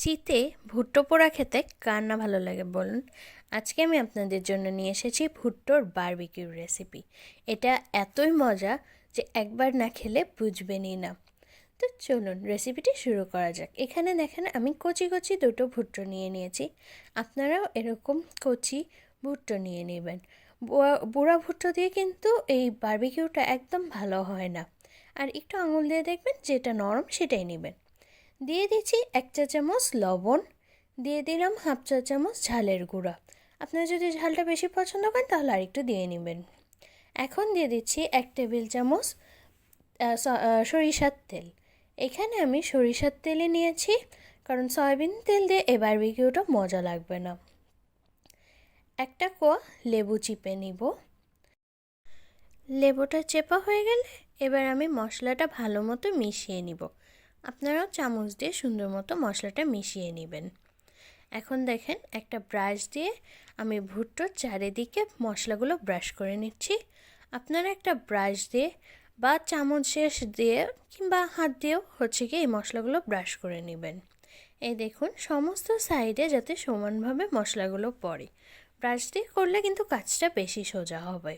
শীতে ভুট্টো পোড়া খেতে কার না ভালো লাগে বলুন? আজকে আমি আপনাদের জন্য নিয়ে এসেছি ভুট্টোর বারবিকিউ রেসিপি। এটা এতই মজা যে একবার না খেলে বুঝবেনই না। তো চলুন রেসিপিটি শুরু করা যাক। এখানে দেখেন আমি কচি কচি দুটো ভুট্টো নিয়ে নিয়েছি। আপনারাও এরকম কচি ভুট্টো নিয়ে নেবেন। বুড়া ভুট্টো দিয়ে কিন্তু এই বারবিকিউটা একদম ভালো হয় না। আর একটু আঙুল দিয়ে দেখবেন যেটা নরম সেটাই নেবেন। দিয়ে দিচ্ছি এক চা চামচ লবণ, দিয়ে দিলাম হাফ চা চামচ ঝালের গুঁড়া। আপনারা যদি ঝালটা বেশি পছন্দ করেন তাহলে আরেকটু দিয়ে নেবেন। এখন দিয়ে দিচ্ছি এক টেবিল চামচ সরিষার তেল। এখানে আমি সরিষার তেলে নিয়েছি, কারণ সয়াবিন তেল দিয়ে এ বারবিকিউটা মজা লাগবে না। একটা কোয়া লেবু চিপে নিব। লেবুটা চেপা হয়ে গেলে এবার আমি মশলাটা ভালো মতো মিশিয়ে নিব। আপনারাও চামচ দিয়ে সুন্দর মতো মশলাটা মিশিয়ে নেবেন। এখন দেখেন একটা ব্রাশ দিয়ে আমি ভুট্টোর চারিদিকে মশলাগুলো ব্রাশ করে নিচ্ছি। আপনারা একটা ব্রাশ দিয়ে বা চামচ শেষ দিয়ে কিংবা হাত দিয়েও হচ্ছে কি এই মশলাগুলো ব্রাশ করে নেবেন। এই দেখুন, সমস্ত সাইডে যাতে সমানভাবে মশলাগুলো পড়ে। ব্রাশ দিয়ে করলে কিন্তু কাজটা বেশি সোজা হবে।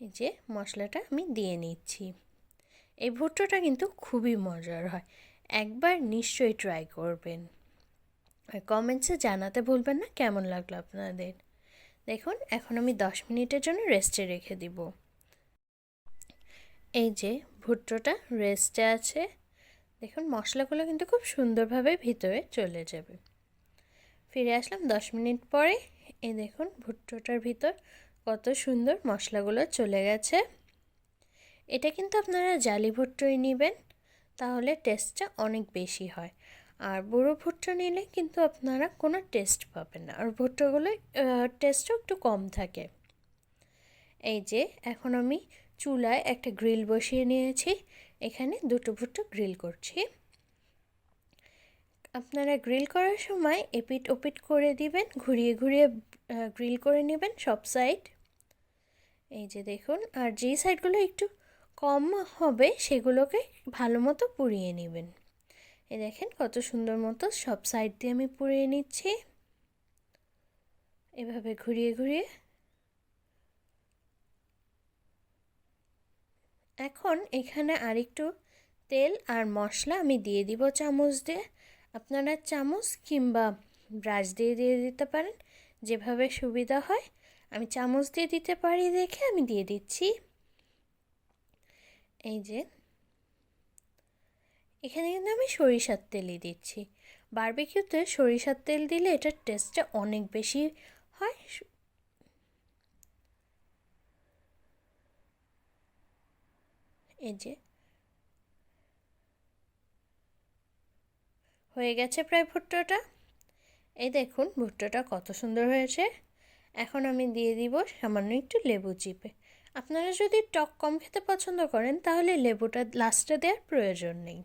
এই যে মশলাটা আমি দিয়ে নিচ্ছি। এই ভুট্টোটা কিন্তু খুবই মজার হয়। একবার নিশ্চয়ই ট্রাই করবেন। আর কমেন্টসে জানাতে ভুলবেন না, কেমন লাগল আপনাদের? দেখুন, এখন আমি দশ মিনিটের জন্য রেস্টে রেখে দিব। এই যে ভুট্টোটা রেস্টে আছে। দেখুন, মশলাগুলো কিন্তু খুব সুন্দরভাবে ভিতরে চলে যাবে। ফিরে আসলাম দশ মিনিট পরে। এই দেখুন, ভুট্টোটার ভিতর কত সুন্দর মশলাগুলো চলে গেছে। এটা কিন্তু আপনারা জালি ভুট্টোই নেবেন, তাহলে টেস্টটা অনেক বেশি হয়। আর বুড়ো ভুট্টো নিলে কিন্তু আপনারা কোনো টেস্ট পাবেন না। আর ভুট্টোগুলো টেস্টও একটু কম থাকে। এই যে, এখন আমি চুলায় একটা গ্রিল বসিয়ে নিয়েছি। এখানে দুটো ভুট্টো গ্রিল করছি। আপনারা গ্রিল করার সময় এপিট ওপিট করে দিবেন, ঘুরিয়ে ঘুরিয়ে গ্রিল করে নেবেন সব সাইড এই যে দেখুন, আর যেই সাইডগুলো একটু কম হবে সেগুলোকে ভালো মতো পুড়িয়ে নেবেন। এ দেখেন কত সুন্দর মতো সব সাইড দিয়ে আমি পুড়িয়ে নিচ্ছি। এভাবে ঘুরিয়ে ঘুরিয়ে। এখন এখানে আরেকটু তেল আর মশলা আমি দিয়ে দিব চামচ দিয়ে। আপনারা চামচ কিংবা ব্রাশ দিয়ে দিয়ে দিতে পারেন, যেভাবে সুবিধা হয়। আমি চামচ দিয়ে দিতে পারি দেখে আমি দিয়ে দিচ্ছি। এই যে, এখানে কিন্তু আমি সরিষার তেলই দিচ্ছি। বারবিকিউতে সরিষার তেল দিলে এটার টেস্টটা অনেক বেশি হয়। এই যে, হয়ে গেছে প্রায় ভুট্টোটা। এই দেখুন, ভুট্টোটা কত সুন্দর হয়েছে। এখন আমি দিয়ে দিব সামান্য একটু লেবু চিপে। আপনারা যদি টক কম খেতে পছন্দ করেন, তাহলে লেবুটা লাস্টে দেওয়ার প্রয়োজন নেই।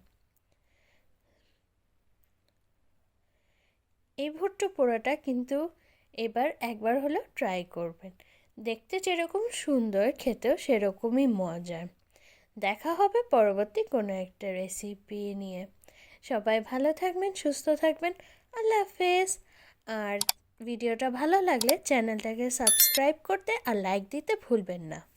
এই ভুট্টো পোড়াটা কিন্তু এবার একবার হলেও ট্রাই করবেন। দেখতে যেরকম সুন্দর, খেতেও সেরকমই মজার। দেখা হবে পরবর্তী কোনো একটা রেসিপি নিয়ে। সবাই ভালো থাকবেন, সুস্থ থাকবেন। আল্লাহ হাফেজ। আর ভিডিওটা ভালো লাগলে চ্যানেলটাকে সাবস্ক্রাইব করতে আর লাইক দিতে ভুলবেন না।